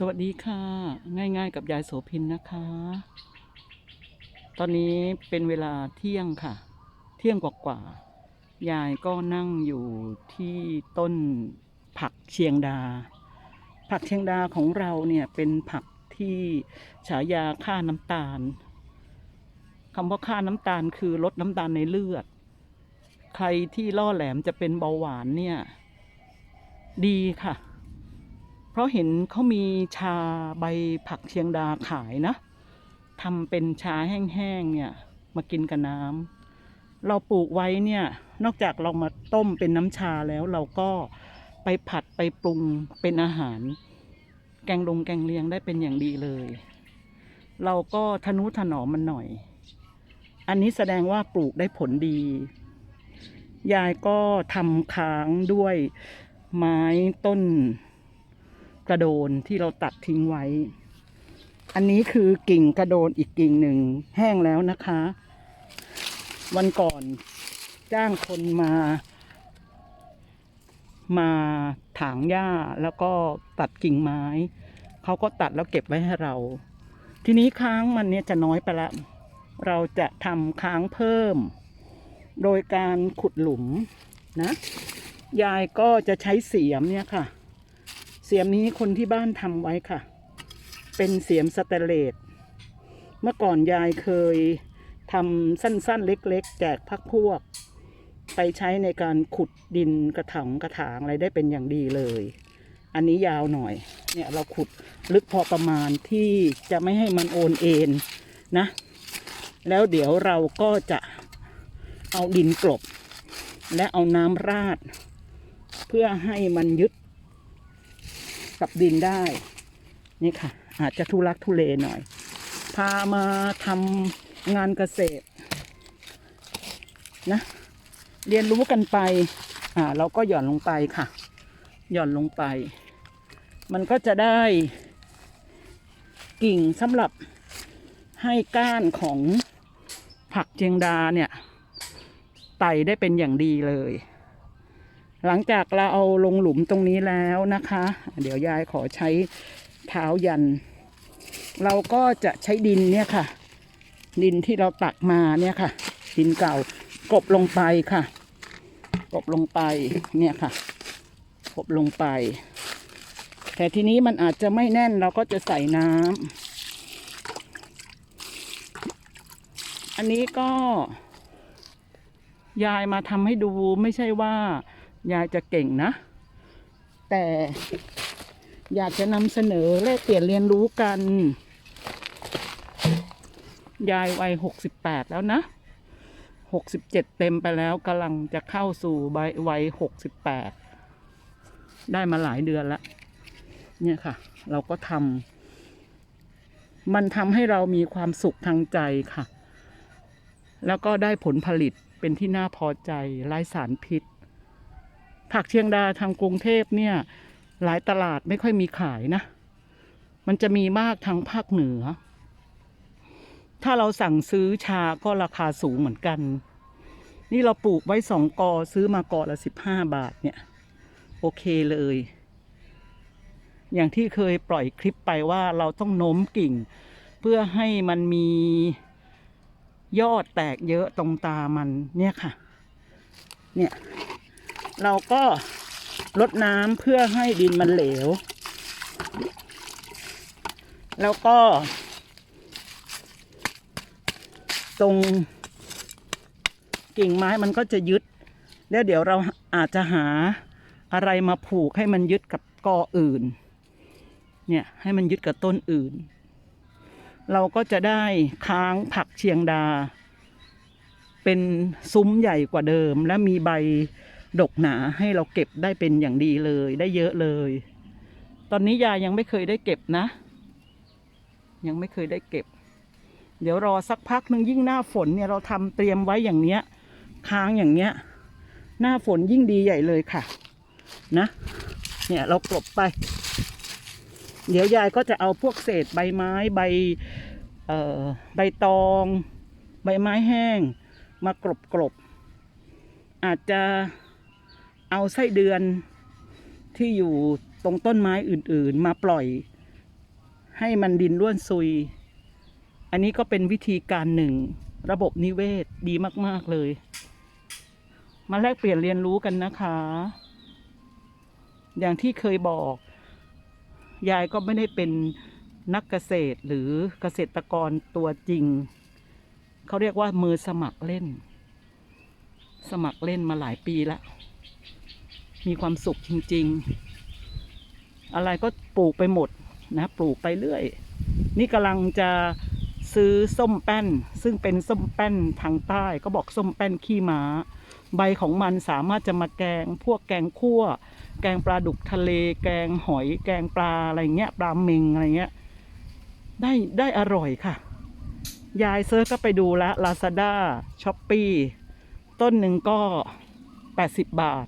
สวัสดีค่ะ ง่าย ๆ กับยายโสพินนะคะ ตอนนี้เป็นเวลาเที่ยงค่ะ เที่ยงกว่าๆยายก็นั่งอยู่ที่ต้นผักเชียงดา ผักเชียงดาของเราเนี่ยเป็นผักที่ฉายาฆ่าน้ำตาลคำว่าฆ่าน้ำตาลคือลดน้ำตาลในเลือด ใครที่ล่อแหลมจะเป็นเบาหวานเนี่ย ดีค่ะ เพราะเห็นเขามีชาใบผักเชียงดาขายนะทำเป็นชาแห้งๆเนี่ยมากินกับน้ำเราปลูกไว้เนี่ยนอกจากเรามาต้มเป็นน้ำชาแล้วเราก็ไปผัดไปปรุงเป็นอาหาร แกงลงแกงเลียงได้เป็นอย่างดีเลย เราก็ทนุถนอมมันหน่อย อันนี้แสดงว่าปลูกได้ผลดี ยายก็ทำค้างด้วยไม้ต้น กระโดนที่เราตัดทิ้งไว้ อันนี้คือกิ่งกระโดนอีกกิ่งหนึ่งแห้งแล้วนะคะ วันก่อนจ้างคนมา มาถางหญ้าแล้วก็ตัดกิ่งไม้ เขาก็ตัดแล้วเก็บไว้ให้เรา ทีนี้ค้างมันเนี่ยจะน้อยไปละ เราจะทำค้างเพิ่ม โดยการขุดหลุมนะ ยายก็จะใช้เสียมเนี่ยค่ะ เสียมนี้คนที่บ้านทำไว้ค่ะ เป็นเสียมสแตเลสเมื่อก่อนยายเคยทำสั้นๆ เล็กๆ แจกพักพวก ไปใช้ในการขุดดินกระถางกระถางอะไรได้เป็นอย่างดีเลย อันนี้ยาวหน่อย เนี่ยเราขุดลึกพอประมาณที่จะไม่ให้มันโอนเอ็นนะ แล้วเดี๋ยวเราก็จะเอาดินกลบ และเอาน้ำราด เพื่อให้มันยึด กับดินได้ นี่ค่ะ อาจจะทุลักทุเลหน่อย พามาทำงานเกษตรนะ เรียนรู้กันไป อ่า เราก็หย่อนลงไปค่ะ หย่อนลงไป มันก็จะได้ กิ่งสำหรับให้ก้านของผักเจียงดาเนี่ย ไต่ได้เป็นอย่างดีเลย หลังจากเราเอาลงหลุมตรงนี้แล้วนะคะ เดี๋ยวยายขอใช้เท้ายัน เราก็จะใช้ดินเนี่ยค่ะ ดินที่เราตักมาเนี่ยค่ะ ดินเก่ากบลงไปค่ะ กบลงไปเนี่ยค่ะ กบลงไป แต่ทีนี้มันอาจจะไม่แน่นเราก็จะใส่น้ำอันนี้ก็ยายมาทำให้ดูไม่ใช่ว่า ยายจะเก่งนะ แต่อยากจะนำเสนอแลกเปลี่ยนเรียนรู้กัน ยายวัยหกสิบแปดแล้วนะหกสิบเจ็ดเต็มไปแล้วกำลังจะเข้าสู่ใบวัยหกสิบแปดได้มาหลายเดือนแล้ว เนี่ยค่ะ เราก็ทำมันทำให้เรามีความสุขทางใจค่ะ แล้วก็ได้ผลผลิตเป็นที่น่าพอใจไร้สารพิษ ผักเชียงดาทางกรุงเทพเนี่ย หลายตลาดไม่ค่อยมีขายนะ มันจะมีมากทางภาคเหนือ ถ้าเราสั่งซื้อชาก็ราคาสูงเหมือนกัน นี่เราปลูกไว้สองกอซื้อมากอละสิบห้าบาทเนี่ย โอเคเลย อย่างที่เคยปล่อยคลิปไปว่าเราต้องโน้มกิ่ง เพื่อให้มันมียอดแตกเยอะตรงตามันเนี่ยค่ะ เนี่ย เราก็ลดน้ำเพื่อให้ดินมันเหลว แล้วก็ ตรงกิ่งไม้มันก็จะยึดแล้วเดี๋ยวเราอาจจะหาอะไรมาผูกให้มันยึดกับกออื่น เนี่ยให้มันยึดกับต้นอื่น เราก็จะได้ค้างผักเชียงดา เป็นซุ้มใหญ่กว่าเดิมและมีใบ ดกหนาให้เราเก็บได้เป็นอย่างดีเลยได้เยอะเลย ตอนนี้ยายยังไม่เคยได้เก็บนะ ยังไม่เคยได้เก็บ เดี๋ยวรอสักพักหนึ่งยิ่งหน้าฝนเนี่ยเราทำเตรียมไว้อย่างเนี้ย ค้างอย่างเนี้ย หน้าฝนยิ่งดีใหญ่เลยค่ะ นะ เนี่ยเรากลบไป เดี๋ยวยายก็จะเอาพวกเศษใบไม้ใบใบตอง ใบไม้แห้ง มากรบกรบๆอาจจะ เอาไส้เดือนที่อยู่ตรงต้นไม้อื่นๆ มาปล่อย ให้มันดินร่วนซุย อันนี้ก็เป็นวิธีการหนึ่ง ระบบนิเวศดีมาก ๆ เลย มาแลกเปลี่ยนเรียนรู้กันนะคะ อย่างที่เคยบอก ยายก็ไม่ได้เป็นนักเกษตรหรือเกษตรกรตัวจริง เขาเรียกว่ามือสมัครเล่น สมัครเล่นมาหลายปีแล้ว มีความสุขจริง ๆ อะไรก็ปลูกไปหมดนะปลูกไปเรื่อย นี่กำลังจะซื้อส้มแป้น ซึ่งเป็นส้มแป้นทางใต้ ก็บอกส้มแป้นขี้ม้า ใบของมันสามารถจะมาแกง พวกแกงคั่ว แกงปลาดุกทะเล แกงหอย แกงปลาอะไรเงี้ยปลาเมงอะไรเงี้ยได้ได้อร่อยค่ะ ยายเซิร์ชก็ไปดูแล้ว Lazada s h o p e e ต้นหนึ่งก็ 80 บาท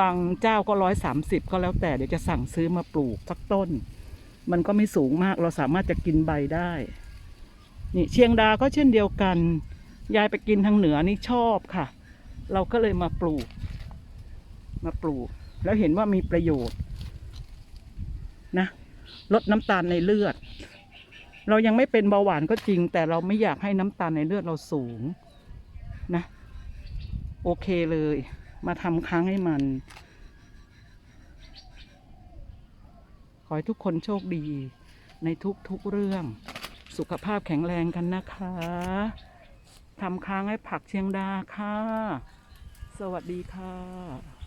บางเจ้าก็ร้อยสามสิบก็แล้วแต่เดี๋ยวจะสั่งซื้อมาปลูกสักต้น มันก็ไม่สูงมากเราสามารถจะกินใบได้ นี่เชียงดาก็เช่นเดียวกัน ยายไปกินทางเหนือนี่ชอบค่ะ เราก็เลยมาปลูก มาปลูก แล้วเห็นว่ามีประโยชน์ นะลดน้ำตาลในเลือด เรายังไม่เป็นเบาหวานก็จริง แต่เราไม่อยากให้น้ำตาลในเลือดเราสูงนะ โอเคเลย มาทำค้างให้มัน ขอให้ทุกคนโชคดี ในทุกๆเรื่อง สุขภาพแข็งแรงกันนะคะทำค้างให้ผักเชียงดาค่ะ สวัสดีค่ะ